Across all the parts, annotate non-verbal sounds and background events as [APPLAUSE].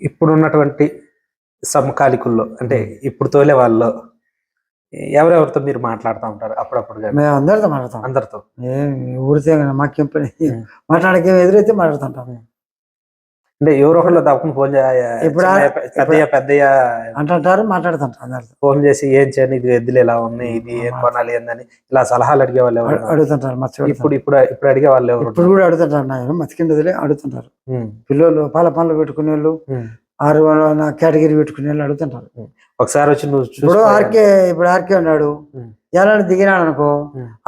ఇప్పుడు ఉన్నటువంటి సమకాలికుల్లో అంటే ఇప్పుడు తోలే వాళ్ళు ఎవరెవరితో మీరు మాట్లాడుతూ ఉంటారు అప్పుడప్పుడు మేము అందరితో మాట్లాడతాం. అందరితో? ఊరితే మాకేం పని. మాట్లాడకేం ఎదురైతే మాట్లాడుతుంటాం అంటే ఎవరో ఒకళ్ళు తప్పకుండా ఫోన్ ఇప్పుడు పెద్దయ్య పెద్దయ్య అంటుంటారు మాట్లాడుతుంటాం అందరితో ఫోన్ చేసి ఏం చేయను ఇది ఎద్దులు ఎలా ఉన్నాయి ఇది ఏం కొనాలి ఏందని ఇలా సలహాలు అడిగే వాళ్ళు ఎవరు అడుగుతుంటారు ఇప్పుడు ఇప్పుడు ఇప్పుడు అడిగే వాళ్ళు ఎవరు ఇప్పుడు కూడా అడుగుతుంటారు నా మతికిండదులే అడుగుతుంటారు పిల్లలు పాల పనులు పెట్టుకునే వాళ్ళు. ఆరు నా కేటగిరీ పెట్టుకునే వాళ్ళు అడుగుతుంటారు ఒకసారి వచ్చి నువ్వు ఇప్పుడు. ఆర్కే ఇప్పుడు ఆర్కే ఉన్నాడు. ఎలా దిగినాడు అనుకో.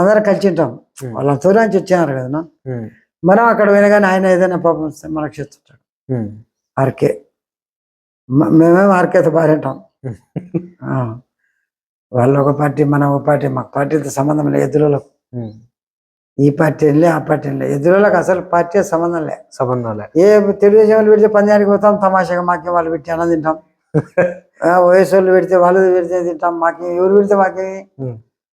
అందరం కలిసి ఉంటాం. వాళ్ళ తోలాంచి వచ్చారు కదా మనం అక్కడ వినగానే ఆయన ఏదైనా పాపం మనకు చేస్తుంటాడు. ఆర్కే. మ- మేమేమో ఆర్కేతో బాగుంటాం [LAUGHS] ఆ. వాళ్ళు ఒక పార్టీ మనం ఒక పార్టీ మాకు పార్టీతో సంబంధం లేదు ఎద్దులకు ఉమ్. ఈ పార్టీ లే ఆ పార్టీ లే. ఎద్దులకు అసలు పార్టీ సంబంధం లే. సంబంధాలే ఏ తెలుగుదేశం వాళ్ళు పెడితే పోతాం తమాషాగా మాకే వాళ్ళు పెట్టి అన్నం తింటాం. [LAUGHS] ఆ, వయసు వాళ్ళు పెడితే వాళ్ళు పెడితే తింటాం మాకే ఎవరు పెడితే మాకే.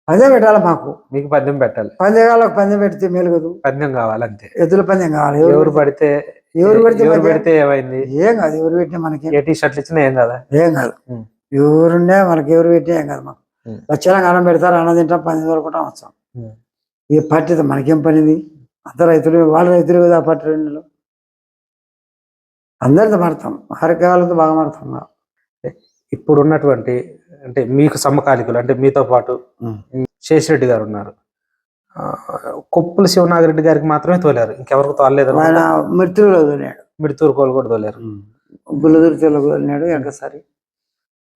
పందెం పెట్టాలి మాకు? మీకు పద్యం పెట్టాలి. పందెగాళ్ళకి పందెం పెడితే మెలుగదు. పద్యం కావాలంతే. ఎద్దుల పందెం కావాలి. ఎవరు పడితే ఎవరు పెడితే ఎవరు పెడితే ఏమైంది? ఏం కాదు ఎవరు పెట్టినా మనకి. ఏ టీ షర్ట్లు ఇచ్చినా ఏం కదా? ఏం కాదు. ఎవరుండే మనకి ఎవరు పెట్టినా ఏం కాదు మాకు. వచ్చేలా అన్నం పెడతారు అన్నం తింటాం పని తోలుకుంటాం వస్తాం. ఈ పార్టీతో మనకేం పనిది? అంత రైతులు వాళ్ళ రైతులు కదా ఆ పార్టీ రెండు అందరితో మాడతాం హరికాలతో బాగా మాడతాం ఇప్పుడు ఉన్నటువంటి అంటే మీకు సమకాలికులు అంటే మీతో పాటు. శేషిరెడ్డి గారు ఉన్నారు. కొప్పుల శివనాగిరెడ్డి గారికి మాత్రమే తోలారు. ఇంకెవరికి తోలలేదు ఆయన మృత్యులో వదిలినాడు మీరు తూరుకోలు కూడా తోలారు. గుల్లదుర్తిలో వదిలినాడు వెనకసారి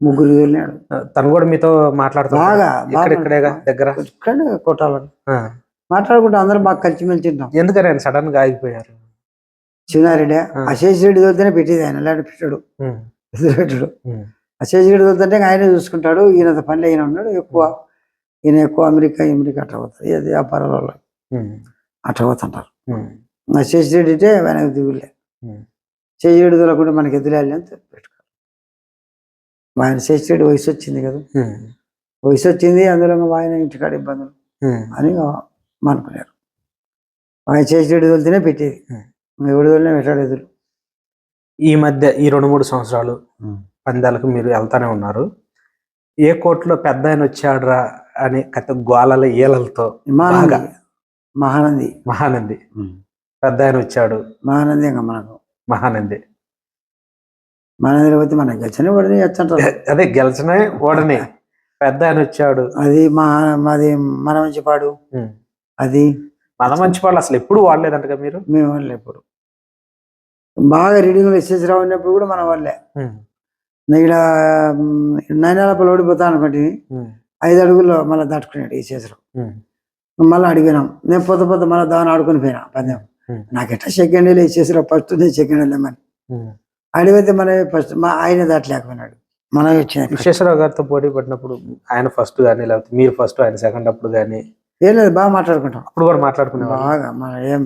ముగ్గురు వదిలినాడు ఆ, తను కూడా మీతో మాట్లాడుతున్నారు బాగా ఇక్కడిక్కడేగా దగ్గర? ఇక్కడ కొట్టాలని. మాట్లాడుకుంటే అందరం బాగా కలిసిమెలిసి ఉంటాం ఎందుకని ఆయన సడన్గా ఆగిపోయారు? చిన్నారెడ్డి ఆ. అశేష్ రెడ్డి తోలితేనే పెట్టేది ఆయన. ఇలాంటి పెట్టాడు. ఎదురు పెట్టాడు? అశేష్ రెడ్డి తోలుతుంటే ఆయనే చూసుకుంటాడు. ఈయన పనులు అయిన ఉన్నాడు. ఎక్కువ ఈయన ఎక్కువ అమెరికా అమెరికా అట్లా పోతుంది అది వ్యాపారాల వల్ల. అట్లా పోతుంటారు. ఉం. అశేష్ రెడ్డి అంటే వెనక దిగులే. ఉం. శేష్ రెడ్డి తోలకుంటే మనకి ఎదురేయాలి అని పెట్టుకోవాలి. ఆయన శేష్ రెడ్డి వయసు వచ్చింది కదా. వయసు వచ్చింది. అందులో ఇంకా ఆయన ఇంటికాడ ఇబ్బందులు. అని అనుకున్నారు. ఆయన శేష్ రెడ్డి తోలితేనే పెట్టేది. తోలినే పెట్టాడు ఎదురు. ఈ మధ్య ఈ రెండు మూడు సంవత్సరాలు పందాలకు మీరు వెళ్తానే ఉన్నారు. ఏ కోర్టులో పెద్ద ఆయన వచ్చాడురా అని కథ గోళల ఈలలతో మహానంది. మహానంది. మహానంది. పెద్ద ఆయన వచ్చాడు. మహానంది ఇంకా మనకు. మహానంది. మహానంది పోతే గచ్చని పడితే వచ్చంటారు అదే గెలిచిన ఓడని. పెద్ద ఆయన వచ్చాడు. అది మా మాది మన మంచి పాడు ఉం. అది మన మంచి వాళ్ళు అసలు ఎప్పుడు వాడలేదంటగా మీరు? మేము వాళ్ళే ఇప్పుడు బాగా రీడింగ్లో విశ్వేశ్వరరావు ఉన్నప్పుడు కూడా మన వాళ్ళే. ఇక్కడ నైనాలపల్లి ఓడిపోతా అనుకోండి. ఐదు అడుగుల్లో మళ్ళీ దాటుకున్నాడు విశ్వేశ్వరరావు ఉం. మళ్ళీ అడిగినాం. నేను పొద్దు పొద్దు మళ్ళీ దాని ఆడుకొని పోయినా పందెం. ఉం. నాకు ఎట్లా సెకండ్ వెళ్ళి విశ్వేశ్వరరావు ఫస్ట్ నేను సెకండ్ వెళ్ళామని. అడిగితే మన ఫస్ట్ మా ఆయన దాటలేకపోయినాడు. మనం వచ్చిన విశ్వేశ్వరరావు గారితో పోటీ పడినప్పుడు ఆయన ఫస్ట్ కానీ లేకపోతే మీరు ఫస్ట్ ఆయన సెకండ్ అప్పుడు కానీ ఏం లేదు బాగా మాట్లాడుకుంటాం. అప్పుడు కూడా మాట్లాడుకునేవారు బాగా మన ఏం.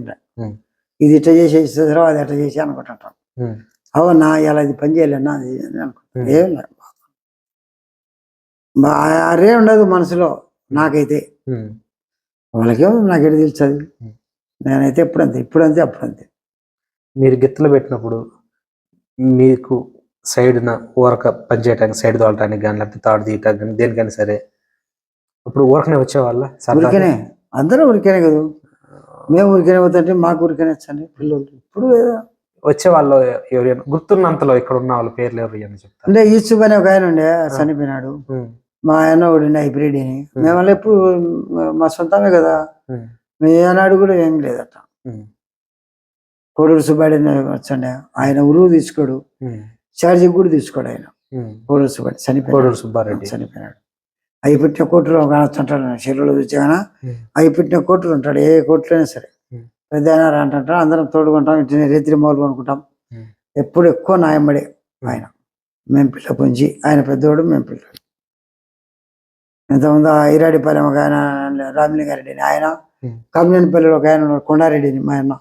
ఇది ఇట్లా చేసి విశ్వేశ్వరరావు అది ఎట్లా చేసి అనుకుంటుంటాం. అవునా ఇలా ఇది పని చేయలేనా అది. ఏం లేదు అరే ఉండదు మనసులో నాకైతే. వాళ్ళకేమో నాకెటు తెలుస్తుంది? ఉం. నేనైతే ఎప్పుడు అంతే ఇప్పుడు అంతే అప్పుడు అంతే మీరు గిత్తలు పెట్టినప్పుడు మీకు సైడ్న ఊరక పనిచేయడానికి సైడ్ తోలటానికి కానీ లేకపోతే తాడు తీయటానికి కానీ దేనికైనా సరే అప్పుడు ఊరకనే వచ్చేవాళ్ళ? ఉరికనే అందరూ ఉరికనే కదా? మేము ఉరికనే పోతుంటే మాకు ఉరికనే వచ్చండి? పిల్లలు. ఇప్పుడు ఏదో వచ్చే వాళ్ళు ఎవరైనా గుర్తున్నంతలో ఇక్కడ ఉన్న వాళ్ళ పేర్లు ఎవరు చెప్తారు? అంటే ఈసుఫ్ అనే ఒక ఆయన ఉండే చనిపోయినాడు. మా ఆయన ఒకటి హైబ్రిడ్ అని మేము ఎప్పుడు మా సొంతమే కదా. ఉం. మేము ఏనాడు కూడా ఏం లేదట. కోడూరు సుబ్బాడి వచ్చండి. ఆయన ఉరువు తీసుకోడు. ఛార్జీ కూడా తీసుకోడు ఆయన. కోడూరు సుబ్బాడి చనిపోయాడు కోడూరు సుబ్బారెడ్డి. చనిపోయినాడు అవి పుట్టిన కోర్టులో ఒక ఉంటాడు చెరువులో చూచాగా ఉం. అవి పుట్టిన కోర్టులు ఉంటాడు ఏ కోర్టులైనా సరే. ఉం. పెద్ద ఆయన అంటారు అందరం తోడుకుంటాం ఇంటి రీతిని మొదలు కొనుక్కుంటాం. ఎప్పుడు ఎక్కువ న్యాయమడే ఆయన. మేము పిల్ల పుంజి ఆయన పెద్దోడు మేము పిల్లడు ఇంతకుముందు ఈరాడిపాలెం ఒక ఆయన రామలింగారెడ్డి అని ఆయన. కమ్యూనిపల్లిలో ఒక ఆయన కొండారెడ్డిని మా ఆయన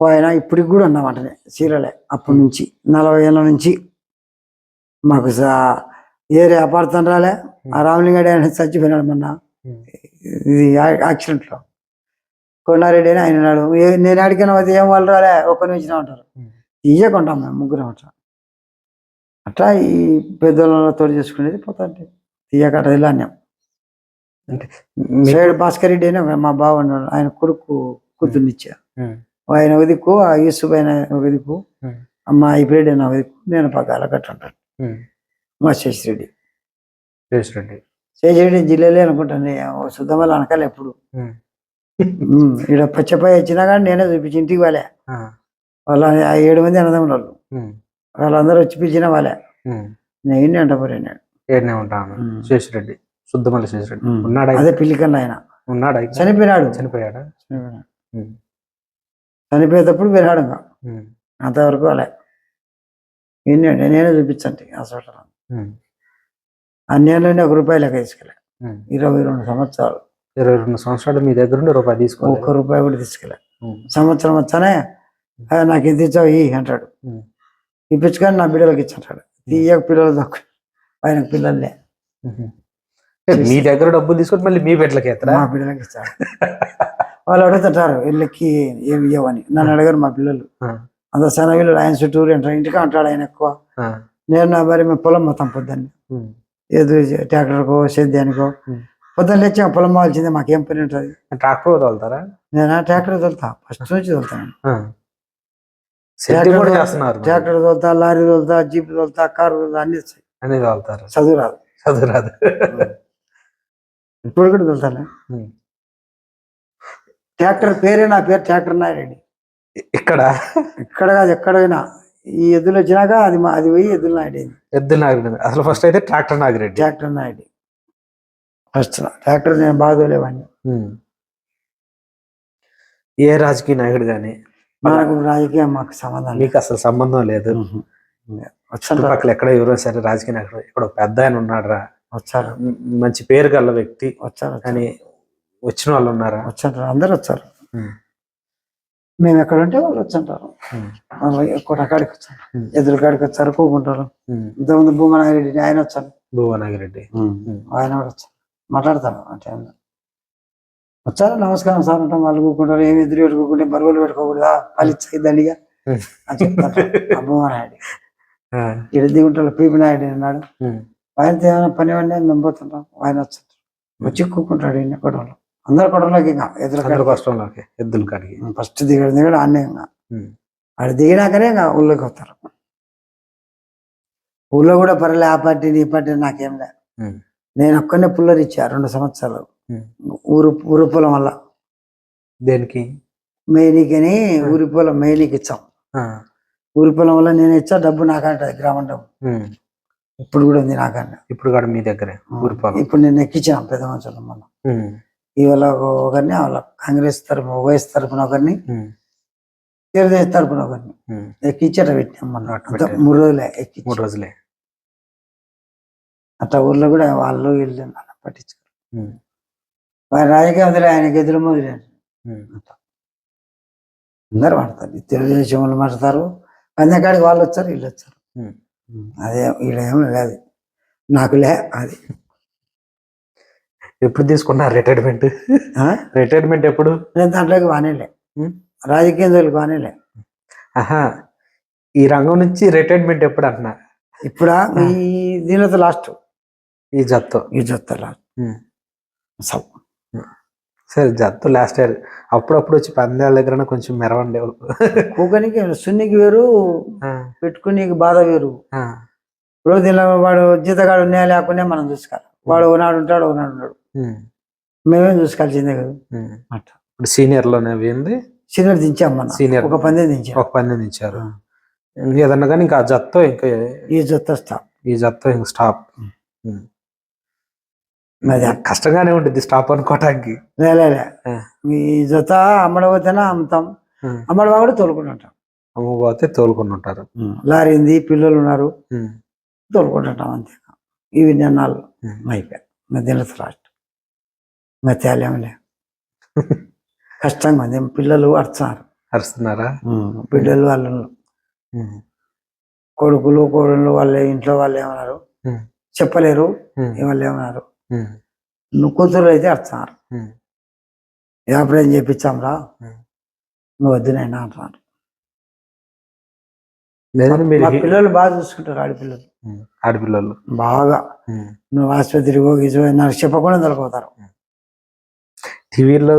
ఆయన ఇప్పటికి కూడా ఉన్నామంటనే సీరలే అప్పటి నుంచి నలభై ఏళ్ళ నుంచి మాకు ఏరే అపార్థం రాలే. ఆ రామలింగడి ఆయన చచ్చిపోయినాడు మొన్న. ఇది యాక్సిడెంట్లో. కొండారెడ్డి అని ఆయన అన్నాడు "ఏ- నేను అడిగిన ఏం వాళ్ళు రాలే ఒక్క నుంచి ఉంటారు. ఇయ్యకుంటాం మేము ముగ్గురం ఉంటాం అట్లా ఈ పెద్దోళ్ళతో చేసుకునేది పోతాంటే తీయకట ఇలాన్యం మీ- సైడ్ భాస్కర్ రెడ్డి అని మా బావ ఉన్నాడు. ఆయన కొడుకు కూతుర్నిచ్చా ఆయన దిక్కు ఆ యూసుఫ్ ఆయన ఒక దిక్కు ఉమ్, మా ఐపీరెడ్డి అని ఒక దిక్కు నేను పక్కల కట్టుంటాను. మా శశిరెడ్డి చేసిరండి శశిరెడ్డి జిల్లాలే అనుకుంటాను. ఓ శుద్ధమల్ల అనకాలి ఎప్పుడు. ఉమ్, ఉమ్, ఈడ పచ్చపై వచ్చినా కానీ నేనే చూపించి ఇంటికి వాళ్ళే ఆ, వాళ్ళ ఏడు మంది అన్నదమ్ముల వాళ్ళు వాళ్ళందరూ వచ్చి పిలిచిన వాళ్ళే. నేను అంట ఏడనే ఉంటాను శేషిరెడ్డి శుద్ధమల్లి శేషిరెడ్డి. ఉన్నాడా అదే పిల్లికన్నా ఆయన. ఉన్నాడా? చనిపోయినాడు. చనిపోయాడా? చనిపోయేటప్పుడు వినాడు ఇంకా. అంతవరకు అలా విన్నాడు నేనే చూపించండి హాస్పిటల్ అన్యాయంలోనే ఒక రూపాయి లెక్క తీసుకెళ్ళా. ఇరవై రెండు సంవత్సరాలు. ఇరవై రెండు సంవత్సరాలు మీ దగ్గర నుండి రూపాయి తీసుకోవాలి ఒక్క రూపాయి కూడా తీసుకెళ్ళా. సంవత్సరం వచ్చానే "ఆ, నాకు ఎంత ఇచ్చావు ఈ అంటాడు. ఇప్పించుకొని నా బిడ్డలకు ఇచ్చంటాడు తీయక పిల్లలు తక్కువ ఆయనకు పిల్లలే. మీ దగ్గర డబ్బులు తీసుకొని మళ్ళీ మీ బిడ్డలకి ఎత్తరా మా పిల్లలకి ఇచ్చాడు. వాళ్ళు అడుగుతుంటారు వీళ్ళకి ఏమి ఇవ్వని నన్ను అడిగారు మా పిల్లలు. అంత సన్న వీళ్ళు ఆయన చుట్టూరు అంటారు ఇంటికి అంటాడు ఆయన ఎక్కువ. నేను నా భార్య మేము పొలం మొత్తం పొద్దున్నే. ఏదో ట్రాక్టర్కో సేద్యానికో ఉమ్. పొద్దున్న లేచి పొలం కావాల్సిందే మాకేం పని ఉంటుంది? ట్రాక్టర్ తోలుతారా? నేను? ట్రాక్టర్ తోలుతా. ఫస్ట్ నుంచి తోలుతాను మరి. ట్రాక్టర్ తోలుతా లారీ తోలుతా జీప్ తోలుతా కారు తోలుతా అన్ని. అన్ని తోలుతారు. చదువు రాదు. చదువు రాదు. ఇప్పుడు కూడా తోలుతాను. ఉమ్. ట్రాక్టర్ పేరే నా పేరు ట్రాక్టర్ నాయుడు ఇక్కడ? ఇక్కడ కాదు ఎక్కడైనా ఈ ఎద్దులు వచ్చినాక అది మా అది పోయి ఎద్దులు నాయుడు అయింది ఎద్దు నాగిరెడ్డి అసలు ఫస్ట్ అయితే tractor Nagireddy. Tractor Naidu first tractor నేను బాగా తోలేవాడిని ఉమ్. ఏ రాజకీయ నాయకుడు గాని మనకు రాజకీయం మాకు సంబంధం మీకు అసలు సంబంధం లేదు. చుట్టుపక్కల ఎక్కడ ఎవరో సరే రాజకీయ నాయకుడు ఇక్కడ పెద్ద ఆయన ఉన్నాడు రా వచ్చారు మంచి పేరు గల వ్యక్తి. వచ్చారు అని వచ్చిన వాళ్ళు ఉన్నారా? వచ్చారు అందరు వచ్చారు. మేము. ఎక్కడ ఉంటే వాళ్ళు వచ్చంటారు. ఉమ్. కొట్ట కాడికి వచ్చారు. ఎదురు కాడికి వచ్చారు కూకుంటారు. ఇంతకుముందు భూమనాగిరెడ్డి ఆయన వచ్చారు. భువన నాగిరెడ్డి ఆయన కూడా వచ్చారు. మాట్లాడతాను ఆ టైంలో వచ్చారు? నమస్కారం సార్ అంటాం వాళ్ళు కూకుంటారు ఏమి ఎదురు పెట్టుకోకుంటే బరువులు పెట్టుకోకూడదా? పలిచ్చాయి దండిగా. అని [LAUGHS] ఆ. ఇక్కడ దిగుంటారు పీపి నాయుడు అన్నాడు ఉమ్. ఆయనతో ఏమైనా పని వండి మేము పోతుంటాం ఆయన వచ్చారు వచ్చి కూకుంటాడు ఈయన కొడవలు. అందరు కొడవలోకి ఇంకా ఎదురు కష్టంలోకి ఎద్దులు కాడికి. ఫస్ట్ దిగడం దిగడం అన్నీ ఇంకా. ఆడు దిగినాకనే ఇంకా ఊళ్ళోకి వస్తారు. ఊళ్ళో కూడా పర్లే ఆ పార్టీ ఈ పార్టీ నాకేం లే ఉమ్. నేను ఒక్కనే పుల్లరి ఇచ్చా రెండు సంవత్సరాలు. ఊరు ఊరు పొలం వల్ల దేనికి మేనీకని ఊరి పొలం మేనీకి ఇచ్చాం. ఊరి పొలం వల్ల నేను ఇచ్చా డబ్బు నాకంటది గ్రామం డబ్బు. ఇప్పుడు కూడా ఉంది నాకన్నా ఇప్పుడు కూడా మీ దగ్గరే ఊరి పొలం ఇప్పుడు నేను ఎక్కించాను పెద్ద మనుషులు మనం. ఇవాళ ఒకరిని వాళ్ళ కాంగ్రెస్ తరపున వైఎస్ తరపున ఒకరిని. తెలుగుదేశం తరపున ఒకరిని ఉమ్. ఎక్కించట పెట్టాం. మూడు రోజులే ఎక్కించి మూడు రోజులే అట్లా ఊర్లో కూడా వాళ్ళు వీళ్ళు పట్టించుకోరు. ఉమ్. వారి రాజకీయ వదిలే ఆయనకి ఎదురు మొదలైన ఉమ్. అందరు మాడతారు ఈ తెలుగుదేశం వాళ్ళు మాడతారు అందకాడికి వాళ్ళు వచ్చారు వీళ్ళు వచ్చారు. అదే వీళ్ళు ఏమీ లేదు నాకు లే అది. ఎప్పుడు తీసుకున్నారు రిటైర్మెంట్? రిటైర్మెంట్ ఎప్పుడు? నేను దాంట్లోకి వానేలే. ఉమ్. రాజకీయం జోలికి వానేలే. ఆహా. ఈ రంగం నుంచి రిటైర్మెంట్ ఎప్పుడు అంటున్నా? ఇప్పుడు? ఈ దీనితో లాస్ట్. ఈ జత్తు. ఈ జొత్త. అసలు సరే జత్తు లాస్ట్ ఇయర్ అప్పుడప్పుడు వచ్చి పందాల దగ్గర కొంచెం మెరవండి కూకనికి సున్నికి వేరు పెట్టుకునికి బాధ వేరు. ఇప్పుడు దీనిలో వాడు జీతగాడు ఉన్నాయా లేకుండా మనం చూసుకోవాలి. వాడు ఒకనాడు ఉంటాడు ఉన్నాడు ఉమ్. మేమేం చూసుకోవాల్సిందే కదా. అట్లా ఇప్పుడు సీనియర్లోనే పోయింది సీనియర్ దించాం మనం. Senior. ఒక పందెం దించాం. ఒక పందెం ఇచ్చారు ఏదన్నా కానీ ఇంకా ఆ జత్తో ఇంకా ఈ జొత్త స్టాప్ ఈ జత్తో ఇంకా స్టాప్ అది కష్టంగానే ఉంటుంది స్టాప్ అనుకోవటానికి లే లే, లే. ఆ. ఈ జొత్త అమ్మడపోతేనే అమ్ముతాం. అమ్మడవా కూడా తోలుకుంటుంటాం అమ్మపోతే తోలుకొని ఉంటారు లారీ ఉంది పిల్లలు ఉన్నారు ఉమ్. తోలుకుంటుంటాం అంతే ఇవి నిన్నాళ్ళు. అయిపోయాయి తినదు లాస్ట్ ఇంకా తేలేంలే కష్టంగా ఉంది పిల్లలు అడుచున్నారు అరుస్తున్నారా బిడ్డలు వాళ్ళు. కొడుకులు కోడళ్ళు వాళ్ళ ఇంట్లో వాళ్ళు ఏమన్నారు. చెప్పలేరు. వాళ్ళు ఏమన్నారు. నువ్వు కూతురు అయితే ఉమ్. వ్యాపారం చేపించాంరా. నువ్వు వద్దునైనా అంటున్నారు మా పిల్లలు బాగా చూసుకుంటారు ఆడపిల్లలు. ఆడపిల్లలు. బాగా. నువ్వు ఆసుపత్రికి పోగి నాకు చెప్పకుండా తొలగిపోతారు. టీవీలో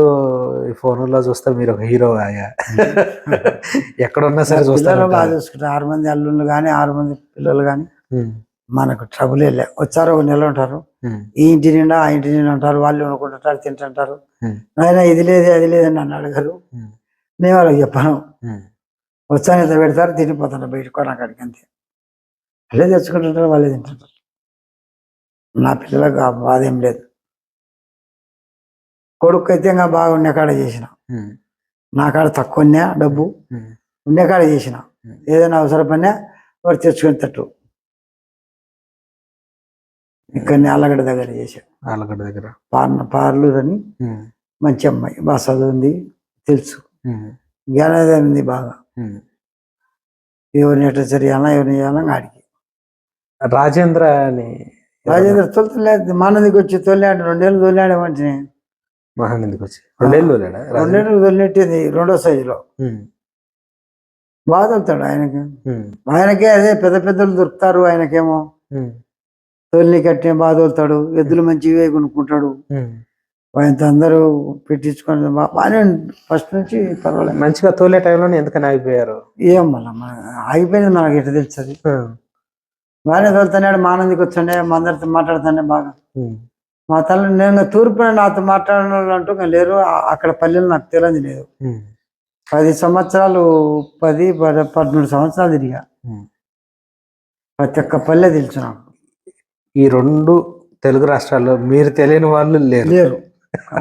ఫోన్లో చూస్తే మీరు ఒక హీరో ఆయా. ఎక్కడ ఉన్నా సరే చూస్తారు బాగా చూసుకుంటారు. ఆరు మంది అల్లుళ్ళు కానీ ఆరు మంది పిల్లలు కానీ మనకు ట్రబుల్ వెళ్ళే వచ్చారు ఒక నెల ఉంటారు. ఈ ఇంటి నిండా ఆ ఇంటి నిండా ఉంటారు వాళ్ళు వండుకుంటుంటారు తింటుంటారు. నాయన ఇది లేదు అది లేదని నన్ను అడగరు. నేను వాళ్ళకి చెప్పాను. వచ్చాను ఇంత పెడతారు తినిపోతాను బయటకు కూడా అక్కడికి అంతే. వాళ్ళే తెచ్చుకుంటుంటారు వాళ్ళే తింటుంటారు. నా పిల్లలకు ఆ బాధ ఏం లేదు. కొడుకు అయితే ఇంకా బాగా ఉండే కాడ చేసిన. నా కాడ తక్కువ ఉన్నా డబ్బు ఉండే కాడ చేసిన. ఏదైనా అవసరం పన్నా వాడు తెచ్చుకొని తట్టు ఇక్కడ అల్లగడ్డ దగ్గర చేశాను. ఆలగడ్డ దగ్గర? పార్న పార్లూరు అని మంచి అమ్మాయి బాగా చదువుంది తెలుసు. జ్ఞానోదయం ఉంది బాగా. ఎవరిని ఎట్లా చేయాలా ఎవరిని చేయాలా ఆడికి. రాజేంద్ర అని రాజేంద్ర తొలుతలేదు మానదికి వచ్చి తొలినాడు రెండేళ్ళు తొలినాడు మంచిని. మహానందికి వచ్చి. రెండేళ్ళు రెండేళ్ళు తొలినెట్టింది రెండో సైజులో. బాగా తొలుతాడు ఆయనకి. ఆయనకే అదే పెద్ద పెద్దలు దొరుకుతారు ఆయనకేమో. తొలిని కట్టిన బాగా తోలుతాడు ఎద్దులు మంచిగా కొనుక్కుంటాడు. ఆయనతో అందరూ పెట్టించుకొని బాగానే ఫస్ట్ నుంచి పర్వాలేదు. మంచిగా తోలే టైంలోనే ఎందుకని ఆగిపోయారు? ఏం మళ్ళా మన- ఆగిపోయింది మనకి ఎట్లా తెలుస్తుంది? బాగానే తోలుతున్నాడు మా ఆనందికి వచ్చండే మా అందరితో మాట్లాడుతానే బాగా. మా తల్లి నేను తూర్పున నాతో మాట్లాడిన వాళ్ళు అంటూ లేరు అక్కడ పల్లెలు నాకు తెలియదు లేదు. పది సంవత్సరాలు పది పద- పదమూడు సంవత్సరాలు తిరిగా. ప్రతి ఒక్క పల్లె తెలుసు నాకు. ఈ రెండు తెలుగు రాష్ట్రాల్లో మీరు తెలియని వాళ్ళు లేరు. లేరు.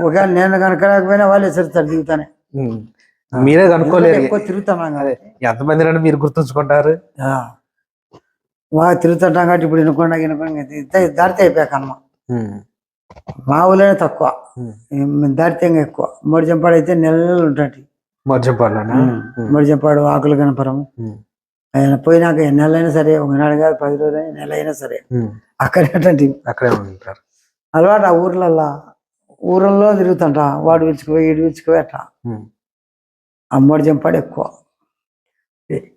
ఒకవేళ నేను కనుక రాకపోయినా వాళ్ళే సరితారు దిగుతానే. ఉమ్. మీరే కనుక్కోలేరు. ఎక్కువ తిరుగుతున్నాం కదా. ఎంతమంది నన్ను మీరు గుర్తుంచుకుంటారు? ఆ. బాగా తిరుగుతుంటాం కాబట్టి ఇప్పుడు వినకుండా వినకుండా దాడితే అయిపోయాక అమ్మ. మా ఊళ్ళోనే తక్కువ. ఇంకా ఎక్కువ. మూడు చెంపాడు అయితే నెల నెలలు ఉంటాయి మర్చిపోవాలనా మూడు చెంపాడు ఆకులు ఉమ్. ఆయన పోయినాక ఎన్ని నెలలైనా సరే ఒక నాడు కాదు పది రోజులు నెల అయినా సరే. అక్కడ అక్కడే ఉంటారు. అలవాటు ఆ ఊర్లల్లో. ఊర్లలో తిరుగుతుంట వాడు పిలుచుకుపోయి ఇటు పిలుచుకుపోయి అట్లా. ఉమ్. ఆ మూడు చెంపాడు ఎక్కువ.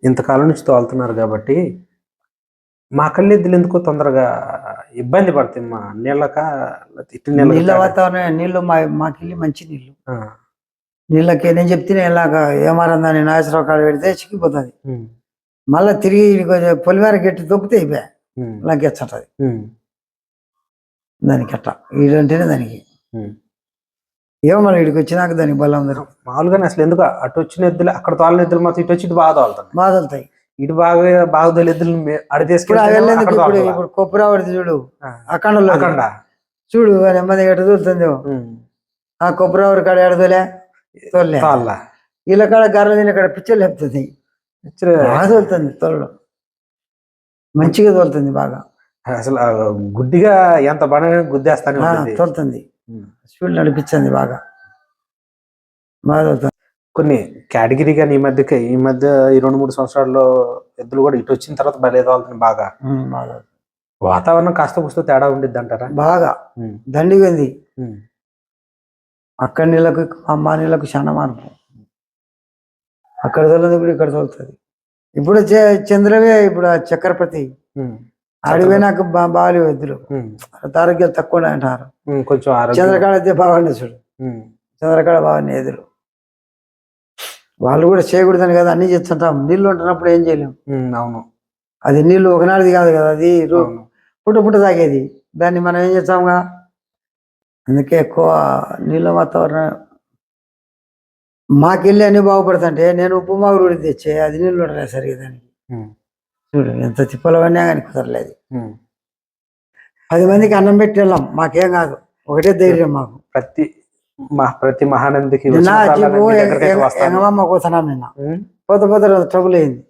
ఇంతకాలం నుంచి తోలుతున్నారు కాబట్టి మా కళ్ళెద్దులు ఎందుకో తొందరగా ఇబ్బంది పడుతుంది మా నీళ్ళక నీళ్ళ వాతావరణం నీళ్ళు మా మాకెళ్ళి మంచి నీళ్ళు. నీళ్ళకి నేను చెప్తే ఇలాగ ఏమారందని నాగేశ్వరరావు కాడ పెడితే చిక్కిపోతుంది. మళ్ళీ తిరిగి వచ్చి పొలిమేర గట్టి తొక్కితే అయిపోయా. లంకెచ్చటది దానికి అట్ట ఈడంటేనే దానికి. ఏమో మళ్ళీ ఇడికి వచ్చినాక దానికి బలం దొరికి మామూలుగానే అసలు ఎందుకు? అటు వచ్చిన ఎద్దులు అక్కడ తోలిన ఎద్దులు మాత్రం ఇటు వచ్చి ఇటు బాగా తోలుతాను బాధలుతాయి ఇటు బాగా బాగా తోలి ఎద్దులు అడి ఇప్పుడు తీసుకెళ్ళి అవి వెళ్ళేందుకు అక్కడ ఇప్పుడు తోలాలా? ఇప్పుడు కొప్పురా పడితే చూడు. అఖండలో అఖండ చూడు నెమ్మది ఎట ఉమ్. ఆ కొప్పురావురి కాడ ఎడదోలే తోలే. వీళ్ళ కాడ గర్ర తిన కాడ పిచ్చలు లేపుతుంది. బాగా తోలుతుంది తోలడం. మంచిగా తోలుతుంది బాగా. అసలు గుడ్డిగా ఎంత పని గుద్దేస్తానే తోలుతుంది. ఉమ్. స్పీడ్ నడిపించింది బాగా. బాగా తోలుతుంది. కొన్ని కేటగిరీ కానీ ఈ మధ్యకి ఈ మధ్య ఈ రెండు మూడు సంవత్సరాల్లో ఎద్దులు కూడా ఇటు వచ్చిన తర్వాత భలే తోలుతుంది బాగా. ఉమ్, బాగా. వాతావరణం కాస్త కూస్త తేడా ఉండిద్ది అంటారా బాగా. ఉమ్. దండిగా ఉంది. అక్కడ నీళ్ళకు అమ్మ నీళ్ళకు చాలా మార్పు అక్కడ తోలుతుంది ఇప్పుడు ఇక్కడ తోలుతుంది ఇప్పుడు చే- చంద్రవే ఇప్పుడు ఆ చక్రపతి. ఉమ్. అడిగిపోయినాక బా బాగాలేవు ఎద్దులు. ఉమ్. ఆరోగ్యాలు తక్కువ అంటారు. కొంచెం చంద్రకాడ అయితే బాగుండే చూడు. చంద్రకాడ బాగున్నాయి ఎదురు వాళ్ళు కూడా చేయకూడదని కదా అన్ని చేస్తుంటాం. నీళ్ళు ఉంటున్నప్పుడు ఏం చేయలేం. అవును. అది నీళ్ళు ఒకనాడిది కాదు కదా అది పుట్ట పుట్ట తాగేది. దాన్ని మనం ఏం చేస్తాంగా? అందుకే ఎక్కువ నీళ్ళ వాతావరణం మాకెళ్ళి అన్ని బాగుపడుతుంటే నేను ఉప్పు మాగుడు తెచ్చే అది నీళ్ళు ఉండలేదు సరిగా దానికి. చూడు ఎంత తిప్పలు పడినా కానీ కుదరలేదు. పది మందికి అన్నం పెట్టి వెళ్ళాం మాకేం కాదు ఒకటే ధైర్యం మాకు ప్రతి మా ప్రతి మహానందికి నిన్న వచ్చినప్పుడల్లా జీపు మీ దగ్గరికైతే వస్తాను. ఎంగమమ్మ కూతున్నాం నిన్న. పోత పోత ట్రబుల్ అయింది.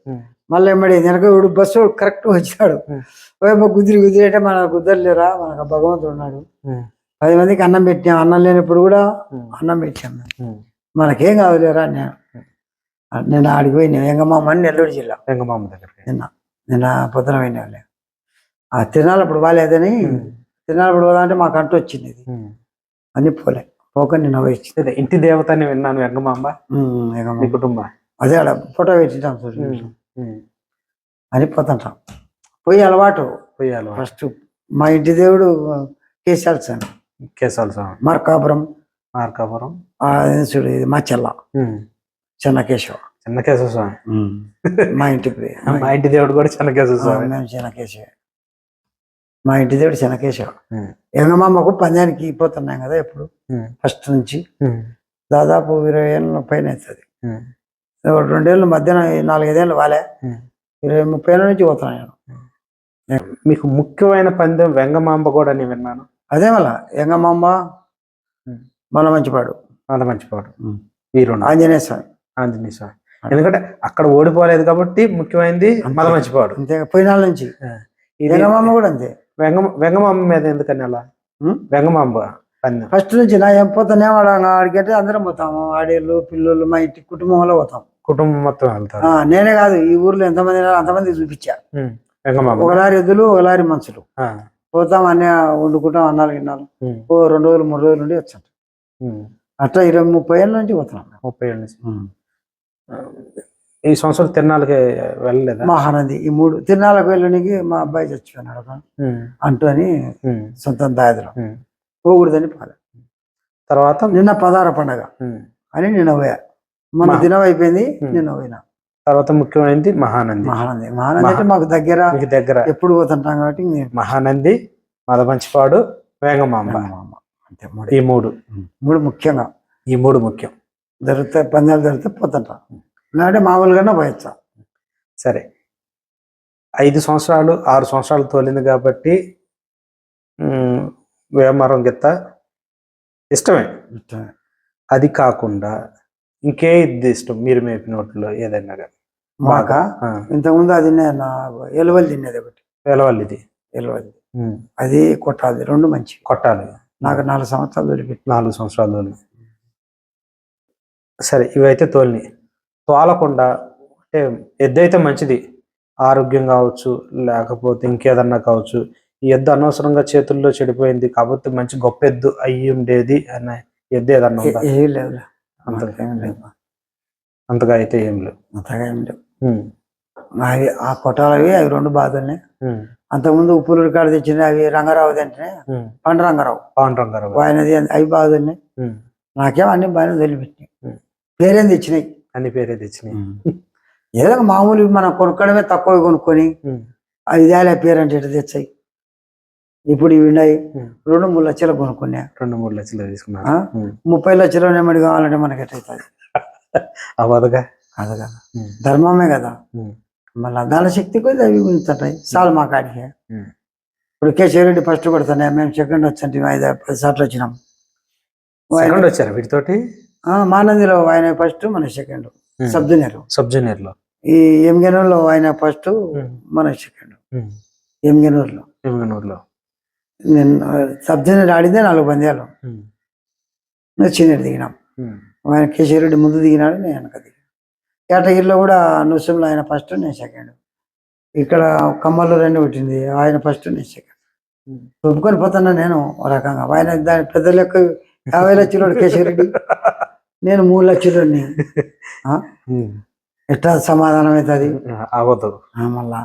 మళ్ళీ ఎమ్మడి వెనక బస్సు కరెక్ట్ వచ్చాడు. ఓయమ్మ కుదిరి కుదిరి అంటే మన కుదరలేరా మనకు భగవంతుడు ఉన్నాడు. పది మందికి అన్నం పెట్టాం అన్నం లేనప్పుడు కూడా. అన్నం పెట్టాం. మనకేం కాదులేరా నేను నేను ఆడికి పోయినా ఎంగమ్మ అని నెల్లూరు జిల్లా. వెంగమామ దగ్గరికి నిన్న నిన్న పొద్దున పోయినా. ఆ తిరణాలప్పుడు బాగాలేదని ఉమ్. తిరణాలప్పుడు పోదా అంటే మాకు అంటూ వచ్చింది ఇది. అని పోలే. పోక నిన్న పోయి అదే ఇంటి దేవత అని విన్నాను వెంగమాంబ. మీ కుటుంబ. అదే ఆడ ఫోటో పెట్టింటాం. ఉమ్. అని పోతుంటాం. పోయి అలవాటు. పోయాలి ఫస్ట్ మా ఇంటి దేవుడు కేశాల స్వామి. కేసాల స్వామి. మార్కాపురం. మార్కాపురం చూడు ఇది మా చెల్ల. చెన్నకేశవ చిన్న కేశవ స్వామి మా ఇంటి మా ఇంటి దేవుడు కూడా చిన్న కేశవ ఆ, స్వామి మేము చెన్నకేశవ మా ఇంటి దేవుడు చెన్నకేశవ ఉమ్. ఎంగమామకు పందానికి పోతున్నాం కదా ఎప్పుడు. ఫస్ట్ నుంచి. దాదాపు ఇరవై ఏళ్ళ పైన అవుతుంది. రెండేళ్ళు మధ్యన నాలుగైదేళ్ళు వాలే. ఇరవై ముప్పై ఏళ్ళ నుంచి పోతున్నాను నేను మీకు ముఖ్యమైన పందెం వెంగమాంబ కూడా అని విన్నాను అదే మళ్ళా ఎంగమాంబ. మన మంచిపాడు. అంత మంచిపాడు. ఈ రెండు. ఆంజనేయ స్వామి. ఆంజనేయ స్వామి. ఎందుకంటే అక్కడ ఓడిపోలేదు కాబట్టి ముఖ్యమైనది మల మంచిపాడు. అంతే పోయినాళ్ళ నుంచి. ఎంగమాంబ కూడా అంతే. వెంగ వెంగమాంబ మీద ఎందుకని అలా. వెంగమాంబ ఫస్ట్ నుంచి నా ఏం పోతానే వాడు ఆడికంటే అందరం పోతాము ఆడేళ్ళు పిల్లలు మా ఇంటి కుటుంబంలో పోతాం. కుటుంబం మొత్తం వెళ్తారు ఆ, నేనే కాదు ఈ ఊర్లో ఎంతమంది అంతమంది చూపించా. ఒక లారీ ఎద్దులు ఒక లారీ మనుషులు. పోతాం అన్నీ వండుకుంటాం అన్నాలు గిన్నాలు. ఓ రెండు రోజులు మూడు రోజులు నుండి వచ్చాం. ఉమ్. అట్లా ఇరవై ముప్పై ఏళ్ళ నుంచి పోతున్నాం ముప్పై ఏళ్ళ నుంచి. ఈ సంవత్సరం తిరణాలకి వెళ్ళలేదా? మహానంది ఈ మూడు తిరునాళ్ళకు వెళ్ళడానికి మా అబ్బాయి చచ్చిపోయినాడు. అంటూ అని. సొంతం దాయదులు. ఉమ్. పోకూడదని పాల. తర్వాత? నిన్న పదార పండగ. అని నిన్న పోయా. మన దినం అయిపోయింది. నిన్న పోయినా. తర్వాత ముఖ్యమైనది మహానంది. మహానంది. మహానంది అంటే మాకు దగ్గర దగ్గర. ఎప్పుడు పోతుంటాం కాబట్టి మహానంది మదమంచిపాడు వేంగమాంబ. అంతే మూడు. ఈ మూడు. మూడు ముఖ్యంగా. ఈ మూడు ముఖ్యం. దొరికితే పందాలు దొరికితే పోతుంటాం. లేదంటే మామూలుగానే పోయొచ్చా? సరే. ఐదు సంవత్సరాలు ఆరు సంవత్సరాలు తోలింది కాబట్టి వేమరం గిత్త ఇష్టమే. అది కాకుండా ఇంకే ఇది ఇష్టం మీరు మేపిన వాటిలో ఏదైనా కానీ. మాక? ఇంతకుముందు అది నేను ఎలువలు తినేది ఒకటి. వేలవల్లిది ఎలువది ఉమ్, అది కొట్టాలి రెండు మంచి కొట్టాలి. నాకు నాలుగు సంవత్సరాలు వదిలిపెట్టి నాలుగు సంవత్సరాలు తోలి సరే ఇవైతే తోలిని. తోలకుండా అంటే ఎద్దు అయితే మంచిది ఆరోగ్యం కావచ్చు లేకపోతే ఇంకేదన్నా కావచ్చు ఈ ఎద్దు అనవసరంగా చేతుల్లో చెడిపోయింది కాబట్టి మంచి గొప్ప ఎద్దు అయ్యి ఉండేది అన్న ఎద్దు ఏదన్నా అంతగా అంతగా అయితే ఏం లేవు. అంతగా ఏం లేవు. అవి ఆ కొట్టాలవి అవి రెండు బాధల్ని అంతకుముందు ఉప్పులు కాడ తెచ్చిన అవి రంగారావు తింటే. పండు రంగారావు పవన్ రంగారావు గారు. ఆయనది అవి బాధల్ని నాకేం అన్ని బాగానే వదిలిపెట్టినాయి. పేరేం తెచ్చినాయి? అన్ని పేరే తెచ్చినాయి. ఏదో మామూలు మనం కొనుక్కోవడమే తక్కువ కొనుక్కొని అవి ఇదేలే పేరు అంటే ఇటు తెచ్చాయి? ఇప్పుడు ఇవి ఉన్నాయి. రెండు మూడు లక్షలు కొనుక్కున్నా. రెండు మూడు లక్షలు? ఉమ్. ముప్పై లక్షలు నెమ్మది కావాలంటే మనకి ఎట్లయితుంది [LAUGHS] అవదుగా కాదు కదా. ఉమ్, ధర్మమే కదా. మళ్ళీ దాని శక్తి కొద్ది అవి ఉంటుంటాయి. చాలు మా కాడికి. ఇప్పుడు కేశవరెడ్డి ఫస్ట్ కొడుతున్నాయి మేము సెకండ్ వచ్చంటే ఐదు పది సార్లు వచ్చినాం. సెకండ్ వచ్చారు వీటితోటి మానందిలో ఆయన ఫస్ట్ మన సెకండ్. సబ్ జూనియర్ సబ్ జూనియర్లో. ఈ ఎంగనూరులో ఆయన ఫస్ట్ మన సెకండ్. ఎంగనూరులో ఎమ్మిగనూరులో నేను సబ్ జూనియర్ ఆడిందే నాలుగు పంద్యాలు ఉమ్, నేను సీనియర్ దిగినాం. ఆయన కేశవరెడ్డి ముందు దిగినాడు నేను వెనక దిగిన. కేటగిరిలో కూడా నృసింహలో ఆయన ఫస్ట్ నేను సెకండ్ ఇక్కడ కమ్మల్లో రెండు పెట్టింది. ఆయన ఫస్ట్ నేను సెకండ్. ఒప్పుకొని పోతున్నా నేను ఒక రకంగా. ఆయన దాని పెద్ద లెక్క యాభై లక్షలు కేశవరెడ్డి నేను మూడు లక్షలని ఉమ్. ఎట్లా సమాధానం అవుతుంది? అవదు. మళ్ళా.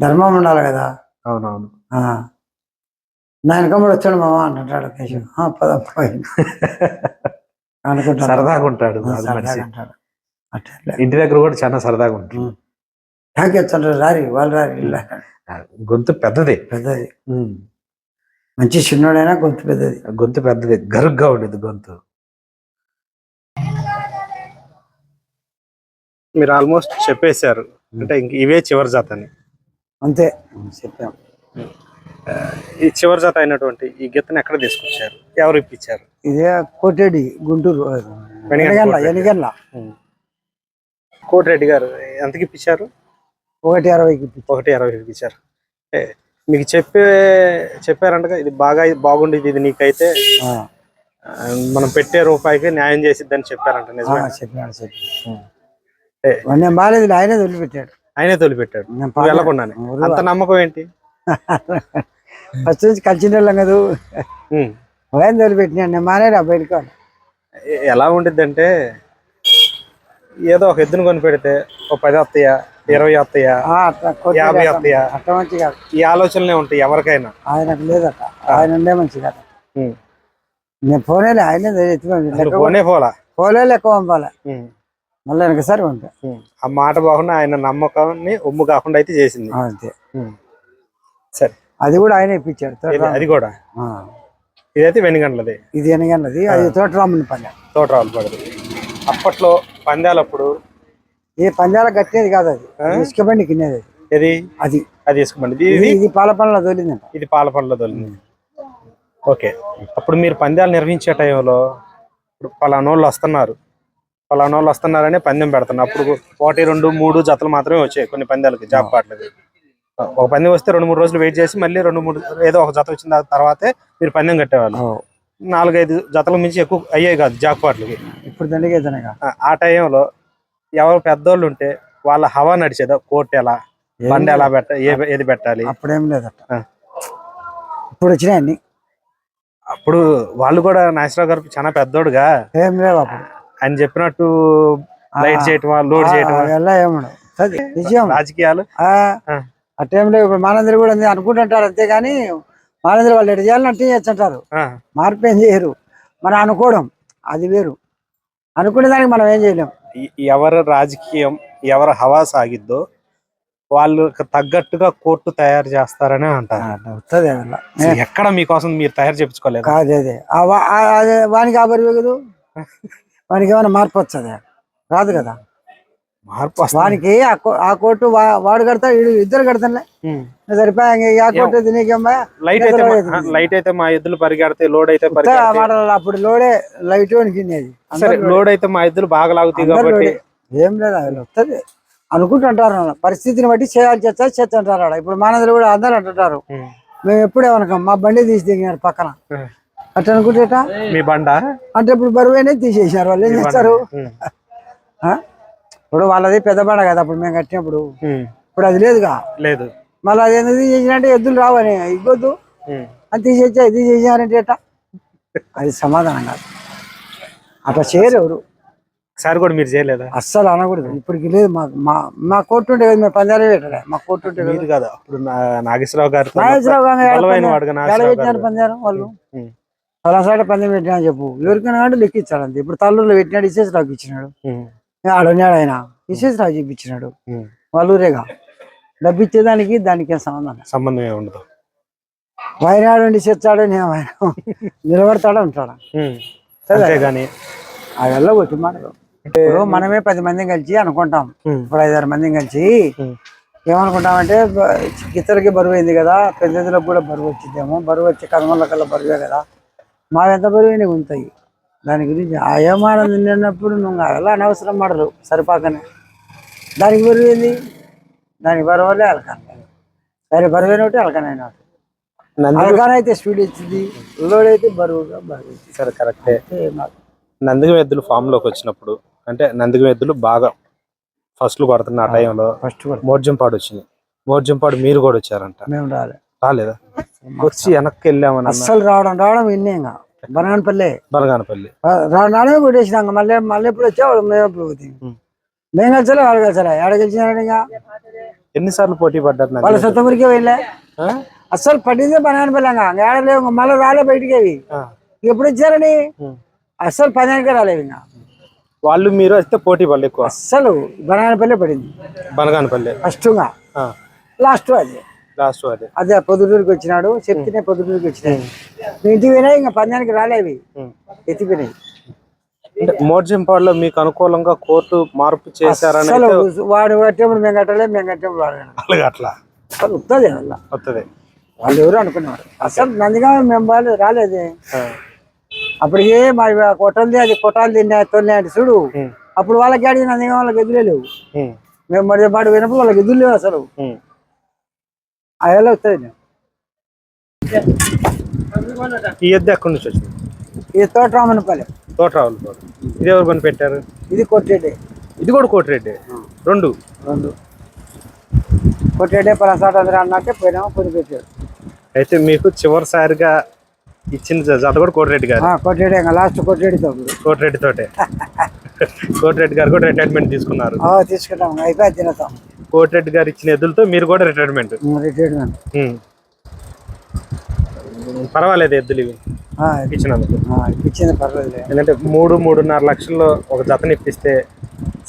ధర్మం ఉండాలి కదా? అవునవును. ఆ. నా వెనకమ్మడు వచ్చాడు మామ అంటాడు కేశవ్. "ఆ, పద పోయి [LAUGHS] అనుకుంటాను. సరదాగా ఉంటాడు. సరదాగా మనిషి. ఇంటి దగ్గర కూడా చాలా సరదాగా. హ్యాక్ ఎత్తుంటారు రారి వాళ్ళు రారి. గొంతు పెద్దది. పెద్దది. మంచి చిన్నోడైనా గొంతు పెద్దది. గొంతు పెద్దది. గరుగ్గా ఉండేది గొంతు. మీరు ఆల్మోస్ట్ చెప్పేశారు. అంటే ఇంక ఇవే చివరి జాత అని. అంతే. చెప్పాం. ఈ చివరి జాత అయినటువంటి ఈ గీతను ఎక్కడ తీసుకొచ్చారు? ఎవరు ఇప్పించారు? ఇదే కోటేడి గుంటూరు ఎనగండ్ల ఎనగండ్ల. కోటిరెడ్డి గారు ఎంతకి ఇప్పించారు? ఒకటి అరవైకి ఒకటి అరవై ఇప్పించారు. ఏ, మీకు చెప్పే చెప్పారంటగా ఇది బాగా బాగుండేది ఇది నీకైతే. ఆ, మనం పెట్టే రూపాయికి న్యాయం చేసిద్దని చెప్పారంట నిజమే. చెప్పాడు ఏ. నేను బాగాలేదు ఆయనే వదిలిపెట్టాడు ఆయనే తొలిపెట్టాడు. నేను నువ్వు వెళ్ళకుండానే. అంత నమ్మకం ఏంటి? [LAUGHS] ఫస్ట్ నుంచి కలిసిన వాళ్ళం కదా. ఉమ్. ఆయన వదిలిపెట్టినాడు నేను మానేరా బయటకు ఎ- ఎలా ఉండిద్ది అంటే ఏదో ఒక ఎద్దును కొని పెడితే ఒక పది వస్తాయా ఇరవై వస్తాయా యాభై వస్తాయా? అట్లా మంచి కాదు. ఈ ఆలోచనలే ఉంటాయి ఎవరికైనా. ఆయనకు లేదట. ఆయన ఉండే మంచి కాదు. నేను పోనేలే ఆయన పోనే పోలా? పోలే ఎక్కువ పంపాలి. మళ్ళీ వెనక సరి ఉమ్. ఆ మాట బాగున్నా ఆయన నమ్మకాన్ని ఒమ్ము కాకుండా అయితే చేసింది. అంతే. సరే. అది కూడా ఆయన ఇప్పించాడు అది కూడా. ఇదైతే వెనుగండ్లది. ఇది ఎనగన్నది అది తోటరాముని పల్లె. తోటరావులు పడదు అప్పట్లో పందాలప్పుడు? ఏ పంజాల కట్టేది కాదు అది. ఇసుక బండి కిందేది. అది. ఇది అది అది వేసుకోమండి ఇది ఇది పాల పనుల తోలిందంట. ఇది పాల పండ్ల తొలింది. ఓకే. అప్పుడు మీరు పందాలు నిర్వహించే టైంలో ఇప్పుడు పలానోళ్ళు వస్తున్నారు. పలానోళ్ళు వస్తున్నారని పందెం పెడుతున్నారు అప్పుడు ఒకటి రెండు మూడు జతలు మాత్రమే వచ్చాయి కొన్ని పందాలకి జాబ్ పాటలకి ఒక పందెం వస్తే రెండు మూడు రోజులు వెయిట్ చేసి మళ్ళీ రెండు మూడు ఏదో ఒక జత వచ్చిన తర్వాతే మీరు పందెం కట్టేవాళ్ళు. నాలుగైదు జతల మించి ఎక్కువ అయ్యాయి కాదు జాక్ పాటలకి ఇప్పుడు దండిగేదనగా ఆ- టైంలో ఎవరు పెద్దోళ్ళు ఉంటే వాళ్ళ హవా నడిచేదా? కోర్టు ఎలా? బండి ఎలా పెట్ట ఏది పెట్టాలి? అప్పుడేం లేదట. ఇప్పుడు వచ్చినాయి అన్ని. అప్పుడు వాళ్ళు కూడా నాగేశ్వరరావు గారు చాలా పెద్దోడుగా. ఏం లేవు అప్పుడు. ఆయన చెప్పినట్టు లైట్ చేయటమా లోడ్ చేయటమా? నిజం. రాజకీయాలు. ఆ, ఆ, ఆ టైంలో ఇప్పుడు మానందరి కూడా అనుకుంటుంటారు అంతేగాని మానందరి వాళ్ళు ఎటు చేయాలని అంటే చేస్తుంటారు. ఆ, మార్పు ఏం చేయరు. మనం అనుకోవడం అది వేరు. అనుకునే దానికి మనం ఏం చేయలేం. ఎవరు రాజకీయం ఎవరు హవా సాగిద్దో వాళ్ళు తగ్గట్టుగా కోర్టు తయారు చేస్తారని అంటారు. ఎక్కడ మీకోసం మీరు తయారు చేపించుకోలేదు. కాదు అదే. వానికి ఆ బరువు కదా వానికి ఏమైనా మార్పు వస్తుంది రాదు కదా. మార్పు. వానికి ఆ కోర్టు వాడు కడతా వీడు ఇద్దరు కడతానులే. సరిపోయా నీకేమ్మా లైట్ అయితే లైట్ అయితే మా ఎద్దులు పరిగెడతాయి లోడ్ అయితే అప్పుడు లోడే లైట్ సరే లోడ్. అయితే మా ఎద్దులు బాగా లాగుతాయి కాబట్టి. ఏం లేదు అది వస్తుంది అనుకుంటుంటారు. పరిస్థితిని బట్టి చేయాలి చేస్తా చేస్తుంటారు ఆడ. ఇప్పుడు మానవులు కూడా అందరూ అంటుంటారు. మేము ఎప్పుడే అనుకోం మా బండి తీసి దిగినారు పక్కన. ఉమ్. అట్లా అనుకుంటేట మీ బండ? అంటే ఇప్పుడు బరువైనా తీసేసినారు వాళ్ళు ఏం చేస్తారు? ఇప్పుడు వాళ్ళది పెద్ద బండ కదా అప్పుడు మేము కట్టినప్పుడు. ఇప్పుడు అది లేదుగా. లేదు. మళ్ళీ అది ఎందుకు తీసేసినట్టే ఎద్దులు రావని ఇవ్వద్దు. అది తీసేచ్చా ఇది చేసినారంటే ఎట్టా? అది సమాధానం కాదు. అట్లా చేయరు ఎవరు. ఒకసారి కూడా మీరు చేయలేదా? అస్సలు అనకూడదు. ఇప్పటికి లేదు మా మా మా కోర్టు ఉంటే కదా మేము పందాలే పెట్టలే. మా కోర్టు ఉంటే కదా మీరు కదా. అప్పుడు నా- నాగేశ్వరరావు గారు నాగేశ్వరరావు గారు వాళ్ళు? ఉమ్. పలాసాట పందెం పెట్టినా చెప్పు. ఎవరికైనా అంటే లెక్కించాడు అంతే ఇప్పుడు తల్లూరులో పెట్టినాడు ఇసేసి రావుకి ఇచ్చినాడు. ఆడున్నాడు ఆయన. ఇసేసి రావు చూపించినాడు ఉమ్. వాళ్ళ ఊరేగా డబ్బు ఇచ్చేదానికి దానికి సంబంధం లేదు. సంబంధమే ఉండదు. వాయినాడు ఉండి చేస్తాడు నేను ఆయన. నిలబడతాడా ఉంటాడా ఉమ్. అంతేగాని అదెల్లా కొట్టి మాటలు ఇప్పుడు మనమే పది మందిని కలిసి అనుకుంటాం. ఇప్పుడు ఐదారు మందిని కలిసి. ఏమనుకుంటామంటే ఇతరులకి బరువు అయింది కదా పెద్దలకు కూడా బరువు వచ్చిందేమో బరువు వచ్చి కనుమల కల్లా బరువే కదా. మా ఎంత బరువు ఉంటాయి దాని గురించి ఆ ఏమానం తిన్నప్పుడు నువ్వు అలా అనవసరం మాటలు సరిపాకనే. దానికి బరువు ఏంది? దానికి బరువు వల్లే అలకాను సరే బరువైన ఒకటి అలకనైన ఒకటి అలకాన అయితే స్పీడ్ ఇచ్చింది. లోడ్ అయితే బరువుగా బరువు సరే కరెక్టే. నందిగం ఎద్దులు ఫామ్లోకి వచ్చినప్పుడు అంటే నందిగం ఎద్దులు బాగా ఫస్ట్ కొడుతున్న ఆ టైంలో ఫస్ట్ మోర్జంపాడు వచ్చింది. మోర్జంపాడు మీరు కూడా వచ్చారంట. మేము రాలే. రాలేదా? వచ్చి వెనక్కి వెళ్ళామని అస్సలు రావడం రావడం విన్నే ఇంకా. బనగానపల్లె. బనగానపల్లి. రావడమే కొట్టేసినాక మళ్ళీ మళ్ళీ ఎప్పుడు వచ్చావు? మేము ఎప్పుడు. మేము కలిసలే వాళ్ళు కలిసలే ఎక్కడ గెలిచినాడు ఇంకా? ఎన్నిసార్లు పోటీ పడ్డారు వాళ్ళ సొంత ఊరికే వెళ్ళే? అస్సలు పడిందే బనగానపల్లె ఇంకా ఆడలేవు మళ్ళీ రాలే బయటికి అవి. ఎప్పుడు వచ్చారని? ఉం. అస్సలు పదానికే రాలేవు ఇంకా. వాళ్ళు మీరు వస్తే పోటీ పడలేదు ఎక్కువ? అస్సలు బనగానపల్లె పడింది. బనగానపల్లి. ఫస్ట్గా లాస్ట్ అది లాస్ట్ అదే అదే పొద్దుటూరుకి వచ్చినాడు. చెప్తేనే పొద్దుటూరుకి వచ్చినాయి ఇంటికి పోయినాయి ఇంకా పందానికి రాలేవి ఉం. ఎత్తిపోయినాయి. మోర్జంపాడులో మీకు అనుకూలంగా కోర్టు మార్పు చేశారని వాడు కట్టేప్పుడు మేము కట్టలే మేము కట్టేప్పుడు వాడు అట్లా? వస్తుంది వస్తుంది వాళ్ళు. ఎవరు అనుకున్నారు అసలు నందిగా మేము వాళ్ళు రాలేదు. అప్పటికే మా కొట్టలది అది కొట్టాలి తిన్నా తొలి అంటే చూడు. అప్పుడు వాళ్ళకి ఆడి నందిగా వాళ్ళకి ఎదురే లేవు. మేము మరి పాటు పోయినప్పుడు వాళ్ళకి ఎదురు లేవు అసలు. అయ్యేలా వస్తుంది ఈ ఎద్దు ఎక్కడి నుంచి వచ్చింది? ఇది తోటరామనపల్లి తోటరావులు ఇది ఎవరు పని పెట్టారు ఇది కొట్టేటే ఇది కూడా కోటిరెడ్డి. రెండు? రెండు. కొట్టేటే పలాసాట అందరూ అన్నట్టే పోయినాము కొని పెట్టాడు అయితే మీకు చివరిసారిగా ఇచ్చిన జ- జత కూడా కోటిరెడ్డి గారు. ఇంకా లాస్ట్ కొట్టేటితో అప్పుడు కోటిరెడ్డి తోటే. [LAUGHS] కోటిరెడ్డి గారు కూడా రిటైర్మెంట్ తీసుకున్నారు. ఇంకా అయిపోయి తినేస్తాం కోటిరెడ్డి గారు ఇచ్చిన ఎద్దులతో మీరు కూడా రిటైర్మెంట్ రిటైర్మెంట్ పర్వాలేదు ఎద్దులు ఇవి. ఇచ్చినందుకు. ఇచ్చింది పర్లేదు ఎందుకంటే మూడు మూడున్నర లక్షల్లో ఒక జతని ఇప్పిస్తే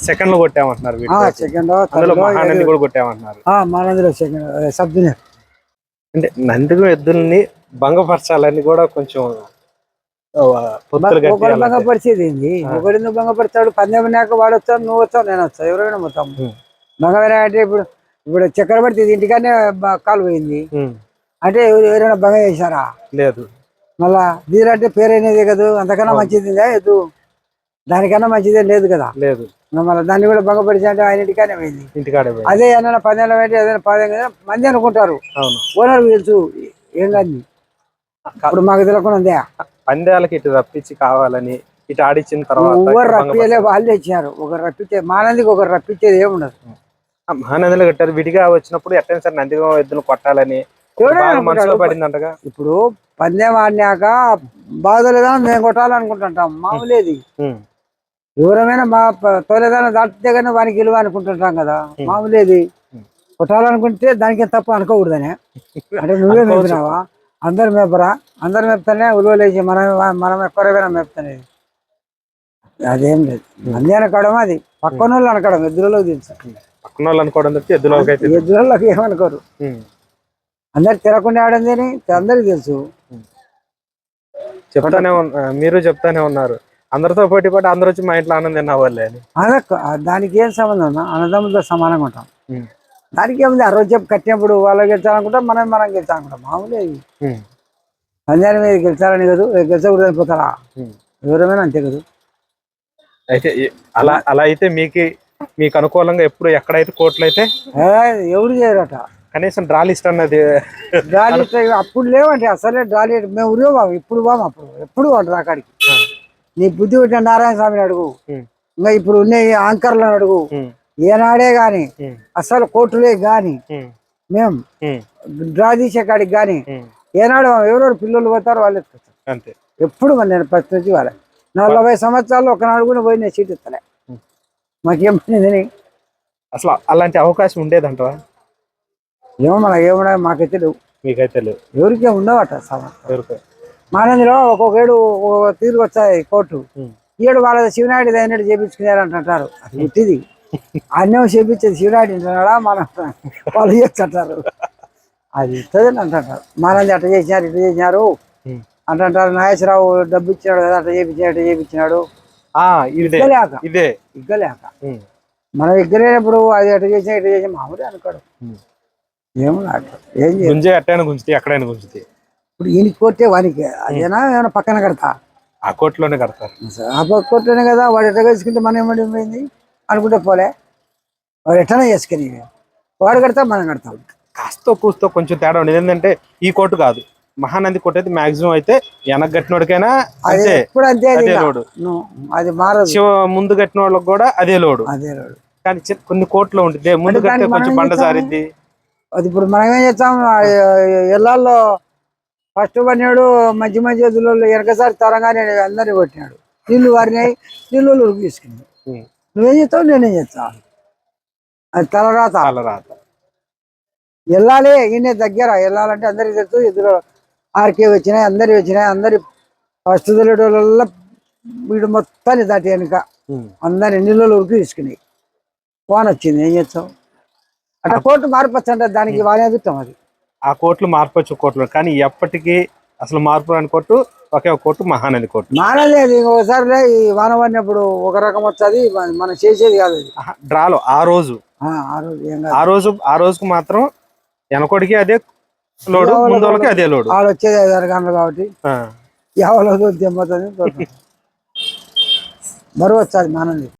సెకండ్లో కొట్టామంటున్నారు వీటికి. సెకండ్ అందులో మహానంది కూడా కొట్టామంటున్నారు. మానందిలో సెకండ్ సబ్ జూనియర్ అంటే నందిగం ఎద్దుల్ని భంగపరచాలని కూడా కొంచెం. భంగపరిచేది ఏంది? ఒకటి నువ్వు భంగపడతాడు పందెం నాక వాడు నువ్వు వస్తావు నేను వస్తావు ఎవరైనా మొత్తం భంగమైన అంటే ఇప్పుడు ఇప్పుడు చక్రవర్తి ఇది ఇంటికానే కాలు పోయింది. అంటే ఎవరు- ఎవరైనా భంగ చేశారా? లేదు. మళ్ళా దీరంటే పేరైనదే కదా అంతకన్నా మంచిది ఎద్దు దానికన్నా మంచిదే లేదు కదా. లేదు. మళ్ళీ దాన్ని కూడా భంగపరిచి అంటే ఆయన ఇంటికానే పోయింది. ఇంటికాడే. అదే ఏదైనా పందెంలో పెట్టి ఏదైనా పదం మంది అనుకుంటారు. అవును. ఓనర్ తెలుసు ఏం కాదు ఇప్పుడు మాకు తెలియకుండా ఉందే. పందాలకి ఇటు రప్పించి కావాలని ఇటు ఆడిచ్చిన తర్వాత ఎవరు ఇక్కడ రప్పియలే వాళ్ళే ఇచ్చినారు ఒకరు రప్పించే మానందికి ఒకరు రప్పించేది ఏముండదు. మహానందిలో కట్టారు. విడిగా వచ్చినప్పుడు ఎట్టైనా సరే నందిగం ఎద్దులు కొట్టాలని మనసులో. పడిందంటగా? ఇప్పుడు పందెం ఆడినాక బాధలేదా మేము కొట్టాలనుకుంటుంటాం. మామూలేది ఉం. ఎవరమైనా మా తోలేదాన్ని దాటితే కానీ వానికి విలువ అనుకుంటుంటాం కదా. మామూలేది. కొట్టాలనుకుంటే దానికి తప్పు అనుకోకూడదని. [LAUGHS] అంటే నువ్వే. మేపినావా అందరు మేపరా? అందరు మేపుతానే ఉలువలేసి మనం మనం ఎక్కువైనా మేపుతానే అదేం లేదు. మంది అనకడం అది పక్కన వాళ్ళు అనకడం ఎద్దులలో తెలుసు. పక్కన వాళ్ళు అనుకోవడం తప్పితే ఎద్దులోకి అయితే ఎద్దులలోకి ఏమనుకోరు. అందరు తిరగకుండా ఆడింది అని అందరికి తెలుసు. చెప్తానే ఉన్న- మీరు చెప్తానే ఉన్నారు. అందరితో పోటీ పడి అందరూ వచ్చి మా ఇంట్లో ఆనందం తిన్నవాళ్ళే అని. దానికి ఏం సంబంధం ఉన్నా? అన్నదమ్ములతో సమానంగా ఉంటాం. దానికి ఏముంది? ఆ రోజు చెప్పు కట్టినప్పుడు వాళ్ళు గెలిచాలనుకుంటాం మనం మనం గెలిచాలనుకుంటాం. మామూలే. పంజాబ్ మీద గెలిచాలని కదా గెలిచకూడదు అయిపోతారా ఉం. ఎవరైనా అంతే కదా. అయితే అలా అలా అయితే మీకు మీకు అనుకూలంగా ఎప్పుడు ఎక్కడైతే కోట్లు అయితే ఎవరు చేయరట కనీసం డ్రా లిస్ట్ అన్నది డ్రాలీ ట్రై- అప్పుడు లేవంటే అసలే డ్రాలీ మేము ఉరే బాబు ఇప్పుడు బాము అప్పుడు ఎప్పుడు వాడు రాకాడికి నీ బుద్ధి పెట్టిన నారాయణ స్వామిని అడుగు. ఇంకా ఇప్పుడు ఉన్న ఈ యాంకర్లను అడుగు. ఏనాడే గాని. అసలు కోర్టులే గాని. మేము. డ్రా తీసే కాడికి గాని. ఏనాడు ఎవరెవరు పిల్లలు పోతారో వాళ్ళు అంతే ఎప్పుడు నేను ఫస్ట్ నుంచి వాళ్ళ నలభై సంవత్సరాలు ఒకనాడు కూడా పోయి నేను సీట్ ఇస్తలే మాకేం పనిదని అసలు అలాంటి అవకాశం ఉండేదంటవా? ఏమో మన ఏమన్నా మాకైతే లేవు మీకైతే లేదు ఎవరికే ఉండవట ఎవరికో? మానందిలో ఒక్కొక్క ఏడు ఒక్కొక్క తీరు వచ్చాయి కోర్టు. ఏడు వాళ్ళ శివనాయుడు అయినట్టు చేపించుకున్నారంట అంటారు అది ఉట్టిది. అన్నం చేపించేది శివనాయుడు అంటున్నాడా? మన వాళ్ళు చేస్తుంటారు అది ఇస్తుంది అంటారు మానంది అట్ట చేసినారు ఇట్లా చేసినారు. అంటారు నాగేశ్వరరావు డబ్బు ఇచ్చినాడు కదా అట్ట చేపించినాడు. ఆ ఇదే ఇగ్గలేక. ఇదే. ఇగ్గలేక. ఉం. మన ఇగ్గలేనప్పుడు అది ఎట్ట చేసినా ఇట్ట చేసినా మామూలు అనుకోడు. ఏమో ఏం చేయాలి? గుంజే ఎట్టైనా గుంజుతాయి ఎక్కడైనా గుంజుతాయి. ఇప్పుడు ఈయనకి కొట్టే వానికి. అదేనా ఏమైనా పక్కన కడతా? ఆ కోట్లోనే కడతారు. ఆ కొట్టనే కదా వాడు ఎట్లా చేసుకుంటే మనం ఏమైంది అనుకుంటే పోలే. వాడు ఎట్లనే చేసుకుని వాడు కడతాం మనం కడతాం. కాస్త కూస్తో కొంచెం తేడా ఉండేది. ఏంటంటే ఈ కోటు కాదు. మహానంది కోట అయితే మాక్సిమం అయితే వెనక అది అంతే. అది. లోడు. అది మారదు. శివ ముందు కట్టిన వాళ్ళకి కూడా అదే లోడు. అదే లోడు. కానీ కొన్ని కోట్లు ఉంటుంది ముందు దానికి కొంచెం బండ ఏం జారిద్ది. అది ఇప్పుడు మనం ఏం చేస్తాం? ఎల్లాల్లో ఫస్ట్ పన్నాడు మంచి మంచి ఎదులు వెనకసారి తరంగానే అందరినీ కొట్టినాడు. నీళ్ళు వారినాయి నీళ్ళు ఉరికి తీసుకున్నాడు. నువ్వేం చేస్తావు? నేనేం చేస్తా? అది తలరాత. అలా రాత వెళ్ళాలి ఈయన దగ్గర. వెళ్ళాలంటే అందరికి తెలుసు ఎదురు ఆర్కే వచ్చినాయి అందరి వచ్చినాయి అందరి ఫస్ట్ వల్ల వీడు మొత్తాన్ని దాటి వెనుక. అందరి నీళ్ళు ఉరికి తీసుకున్నాయి. వాన్ వచ్చింది ఏం చేస్తావు అట్లా కోర్టు మార్పచ్చు అంటే దానికి వానే ఎదుగుతాం అది. ఆ కోట్లు మార్పచ్చు కోట్లు కానీ ఎప్పటికీ అసలు మార్పు రాని కోర్టు ఒకే ఒక కోర్టు మహానంది కోర్టు. మానది అది ఒకసారి ఈ వాన పడినప్పుడు ఒక రకం వచ్చేది మనం చేసేది కాదు డ్రాలో ఆ రోజు. ఆ, రోజు ఆ రోజు ఆ రోజుకు మాత్రం వెనకోడికి అదే లోడు ముందు వాళ్ళకి అదే లోడు. వచ్చేది ఐదారు గంటలు కాబట్టి. ఎవరో దెమ్మతుంది బరువు వచ్చేది మానంది